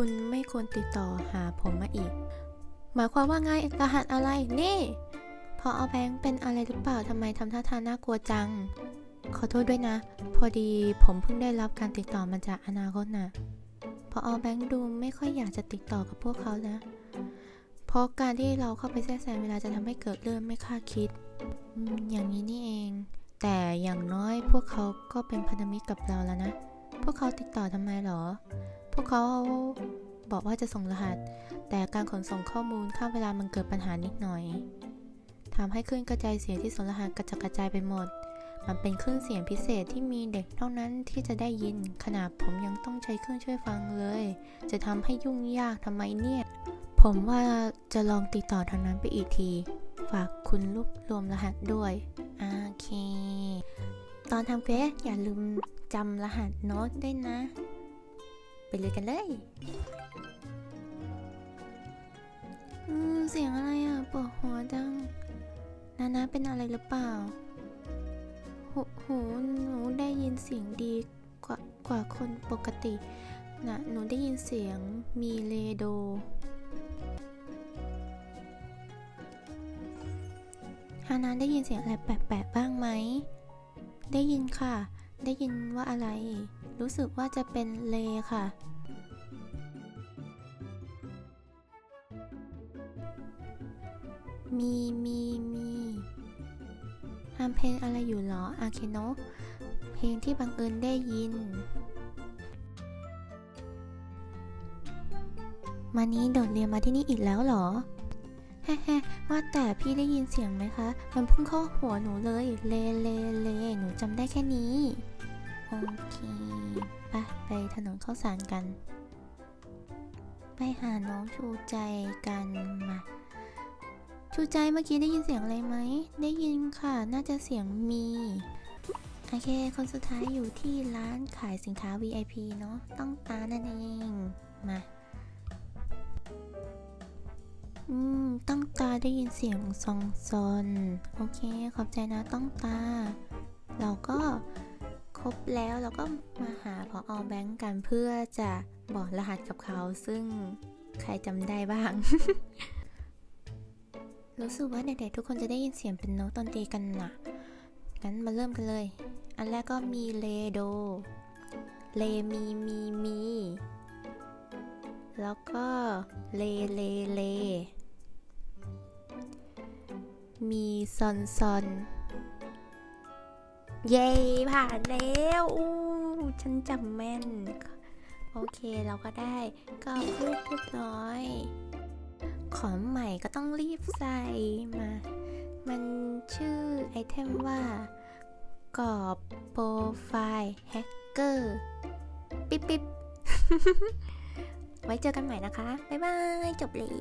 คุณไม่ควรติดต่อหาผมมาอีก หมายความว่าไงรหัสอะไร นี่พอเอาแบงค์เป็นอะไรหรือเปล่าทำไมทำท่าทางน่ากลัวจัง ขอโทษด้วยนะ พอดีผมเพิ่งได้รับการติดต่อมาจากอนาคตน่ะพอเอาแบงค์ดูไม่ค่อยอยากจะติดต่อกับพวกเขานะ เพราะการที่เราเข้าไปแทรกแซงเวลาจะทำให้เกิดเรื่องไม่คาดคิด อย่างนี้นี่เอง แต่อย่างน้อยพวกเขาก็เป็นพันธมิตรกับเราแล้วนะ พวกเขาติดต่อทำไมหรอ พวกเขาบอกว่าจะส่งรหัส แต่การขนส่งข้อมูลข้ามเวลามันเกิดปัญหานิดหน่อยทำให้คลื่นกระจายเสียงที่ส่งรหัสกระจัดกระจายไปหมด มันเป็นคลื่นเสียงพิเศษที่มีเด็กเท่านั้นที่จะได้ยิน ขนาดผมยังต้องใช้เครื่องช่วยฟังเลย จะทำให้ยุ่งยากทำไมเนี่ย ผมว่าจะลองติดต่อทางนั้นไปอีกที ฝากคุณรวบรวมรหัสด้วย โอเค ตอนทำเควสอย่าลืมจำรหัสโน้ตได้นะ ไปเลยกันเลยเสียงอะไรอะปวดหัวจัง นานะเป็นอะไรหรือเปล่า หูหูหนูได้ยินเสียงดีกว่ากว่าคนปกตินะหนูได้ยินเสียงมีเลโด ฮานาได้ยินเสียงอะไรแปลกๆบ้างไหม ได้ยินค่ะ ได้ยินว่าอะไร รู้สึกว่าจะเป็นเลค่ะ มีมีมีทำเพลงอะไรอยู่หรอ อาเคโนเพลงที่บังเอิญได้ยิน มานี้โดดเรียนมาที่นี่อีกแล้วหรอ แฮะๆว่าแต่พี่ได้ยินเสียงไหมคะ มันพุ่งเข้าหัวหนูเลย เลเลเลหนูจำได้แค่นี้ โอเคไปไปถนนข้าวสารกัน ไปหาน้องชูใจกันมาชูใจเมื่อกี้ได้ยินเสียงอะไรไหม ได้ยินค่ะ น่าจะเสียงมี โอเค คนสุดท้ายอยู่ที่ร้านขายสินค้า VIP เนาะ ต้องตานั่นเอง มา อืม ต้องตาได้ยินเสียงซองซอนโอเค ขอบใจนะต้องตา เราก็ครบแล้วเราก็มาหาพออแบงก์กันเพื่อจะบอกรหัสกับเขา ซึ่งใครจำได้บ้าง รู้สึกว่าเด็กๆทุกคนจะได้ยินเสียงเป็นโน้ตดนตีกันนะงั้นมาเริ่มกันเลย อันแรกก็มีเลโด เลมีมีมี แล้วก็เลเลเล มีซอนซอนเย้ผ่านแล้วอู้ฉันจำแม่น โอเคเราก็ได้ก็รูปเรียบร้อย ของใหม่ก็ต้องรีบใส่มา มันชื่อไอเทมว่ากรอบโปรไฟล์แฮกเกอร์ปิ๊บปิ๊บไว้เจอกันใหม่นะคะ บ๊ายบาย จบเลย